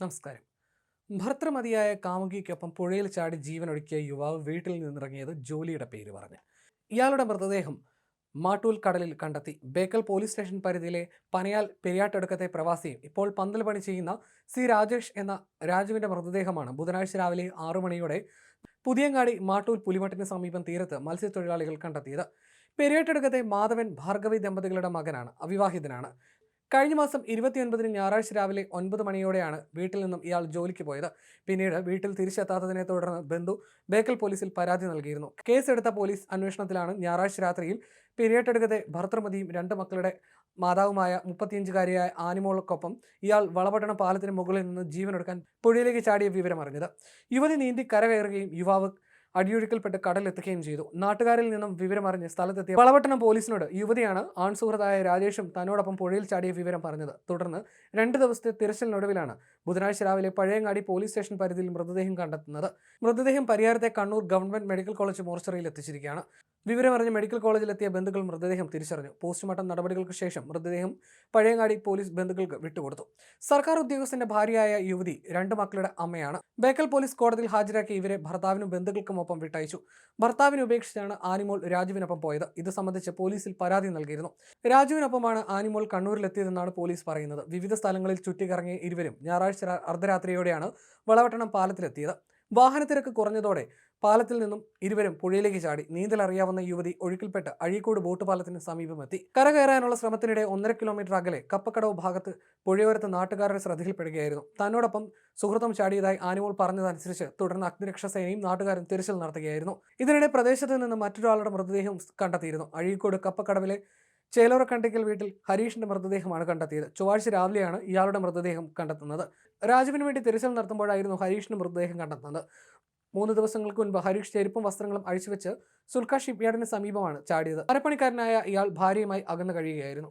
നമസ്കാരം. ഭർത്തൃമതിയായ കാമുകിക്കൊപ്പം പുഴയിൽ ചാടി ജീവനൊടുക്കിയ യുവാവ് വീട്ടിൽ നിന്നിറങ്ങിയത് ജോലിയുടെ പേര് പറഞ്ഞ്. ഇയാളുടെ മൃതദേഹം മാട്ടൂൽ കടലിൽ കണ്ടെത്തി. ബേക്കൽ പോലീസ് സ്റ്റേഷൻ പരിധിയിലെ പനയാൽ പെരിയാട്ടടുക്കത്തെ പ്രവാസിയും ഇപ്പോൾ പന്തൽ പണി ചെയ്യുന്ന സി രാജേഷ് എന്ന രാജുവിന്റെ മൃതദേഹമാണ് ബുധനാഴ്ച രാവിലെ ആറു മണിയോടെ പുതിയങ്ങാടി മാട്ടൂൽ പുലിമട്ടിന് സമീപം തീരത്ത് മത്സ്യത്തൊഴിലാളികൾ കണ്ടെത്തിയത്. പെരിയാട്ടടുക്കത്തെ മാധവൻ ഭാർഗവി ദമ്പതികളുടെ മകനാണ് അവിവാഹിതനാണ്. കഴിഞ്ഞ മാസം ഇരുപത്തിയൊൻപതിന് ഞായറാഴ്ച രാവിലെ ഒൻപത് മണിയോടെയാണ് വീട്ടിൽ നിന്നും ഇയാൾ ജോലിക്ക് പോയത്. പിന്നീട് വീട്ടിൽ തിരിച്ചെത്താത്തതിനെ തുടർന്ന് ബന്ധു ബേക്കൽ പോലീസിൽ പരാതി നൽകിയിരുന്നു. കേസെടുത്ത പോലീസ് അന്വേഷണത്തിലാണ് ഞായറാഴ്ച രാത്രിയിൽ പിരിയട്ടെടുക്കത്തെ ഭർത്തൃമതിയും രണ്ട് മക്കളുടെ മാതാവുമായ മുപ്പത്തിയഞ്ചുകാരിയായ ആനിമോൾക്കൊപ്പം ഇയാൾ വളപട്ടണ പാലത്തിന് മുകളിൽ നിന്ന് ജീവനെടുക്കാൻ പുഴയിലേക്ക് ചാടിയ വിവരമറിഞ്ഞത്. യുവതി നീന്തി കരകയറുകയും യുവാവ് അടിയൊഴുക്കൽപ്പെട്ട് കടലെത്തുകയും ചെയ്തു. നാട്ടുകാരിൽ നിന്നും വിവരമറിഞ്ഞ് സ്ഥലത്തെത്തിയ പളവട്ടണം പോലീസിനോട് യുവതിയാണ് ആൺസുഹൃതായ രാജേഷും തന്നോടൊപ്പം പുഴയിൽ ചാടിയ വിവരം പറഞ്ഞത്. തുടർന്ന് രണ്ട് ദിവസത്തെ തിരച്ചിലിനൊടുവിലാണ് ബുധനാഴ്ച രാവിലെ പഴയങ്ങാടി പോലീസ് സ്റ്റേഷൻ പരിധിയിൽ മൃതദേഹം കണ്ടെത്തുന്നത്. മൃതദേഹം പരിയാരത്തെ കണ്ണൂർ ഗവൺമെന്റ് മെഡിക്കൽ കോളേജ് മോർച്ചറിയിൽ എത്തിച്ചിരിക്കുകയാണ്. വിവരമറിഞ്ഞ് മെഡിക്കൽ കോളേജിലെത്തിയ ബന്ധുക്കൾ മൃതദേഹം തിരിച്ചറിഞ്ഞു. പോസ്റ്റ്മോർട്ടം നടപടികൾക്ക് ശേഷം മൃതദേഹം പഴയങ്ങാടി പോലീസ് ബന്ധുക്കൾക്ക് വിട്ടുകൊടുത്തു. സർക്കാർ ഉദ്യോഗസ്ഥന്റെ ഭാര്യയായ യുവതി രണ്ട് മക്കളുടെ അമ്മയാണ്. ബേക്കൽ പോലീസ് കോടതിയിൽ ഹാജരാക്കി ഇവരെ ഭർത്താവിനും ബന്ധുക്കൾക്കുമൊപ്പം വിട്ടയച്ചു. ഭർത്താവിനെ ഉപേക്ഷിച്ചാണ് ആനിമോൾ രാജുവിനൊപ്പം പോയത്. ഇത് സംബന്ധിച്ച് പോലീസിൽ പരാതി നൽകിയിരുന്നു. രാജുവിനൊപ്പമാണ് ആനിമോൾ കണ്ണൂരിലെത്തിയതെന്നാണ് പോലീസ് പറയുന്നത്. വിവിധ സ്ഥലങ്ങളിൽ ചുറ്റിക്കറങ്ങിയ ഇരുവരും ഞായറാഴ്ച രാ- അർദ്ധരാത്രിയോടെയാണ് വളവട്ടണം പാലത്തിലെത്തിയത്. വാഹനത്തിരക്ക് കുറഞ്ഞതോടെ പാലത്തിൽ നിന്നും ഇരുവരും പുഴയിലേക്ക് ചാടി. നീന്തൽ അറിയാവുന്ന യുവതി ഒഴുക്കിൽപ്പെട്ട് അഴീക്കോട് ബോട്ട് പാലത്തിന് സമീപമെത്തി. കരകയറാനുള്ള ശ്രമത്തിനിടെ ഒന്നര കിലോമീറ്റർ അകലെ കപ്പക്കടവ് ഭാഗത്ത് പുഴയോരത്ത് നാട്ടുകാരുടെ ശ്രദ്ധയിൽപ്പെടുകയായിരുന്നു. തന്നോടൊപ്പം സുഹൃത്തും ചാടിയതായി ആനിമോൾ പറഞ്ഞതനുസരിച്ച് തുടർന്ന് അഗ്നിരക്ഷാസേനയും നാട്ടുകാരും തിരച്ചിൽ നടത്തുകയായിരുന്നു. ഇതിനിടെ പ്രദേശത്ത് നിന്ന് മറ്റൊരാളുടെ മൃതദേഹം കണ്ടെത്തിയിരുന്നു. അഴീക്കോട് കപ്പക്കടവിലെ ചേലോറക്കണ്ടിക്കൽ വീട്ടിൽ ഹരീഷിന്റെ മൃതദേഹമാണ് കണ്ടെത്തിയത്. ചൊവ്വാഴ്ച രാവിലെയാണ് ഇയാളുടെ മൃതദേഹം കണ്ടെത്തുന്നത്. രാജുവിന് വേണ്ടി തിരച്ചിൽ നടത്തുമ്പോഴായിരുന്നു ഹരീഷിന്റെ മൃതദേഹം കണ്ടെത്തുന്നത്. മൂന്ന് ദിവസങ്ങൾക്ക് മുൻപ് ഹരീഷ് ചെരുപ്പും വസ്ത്രങ്ങളും അഴിച്ചുവെച്ച് സുൽക്ക ഷിപ്പ്യാർഡിന് സമീപമാണ് ചാടിയത്. അരപ്പണിക്കാരനായ ഇയാൾ ഭാര്യയുമായി അകന്നു കഴിയുകയായിരുന്നു.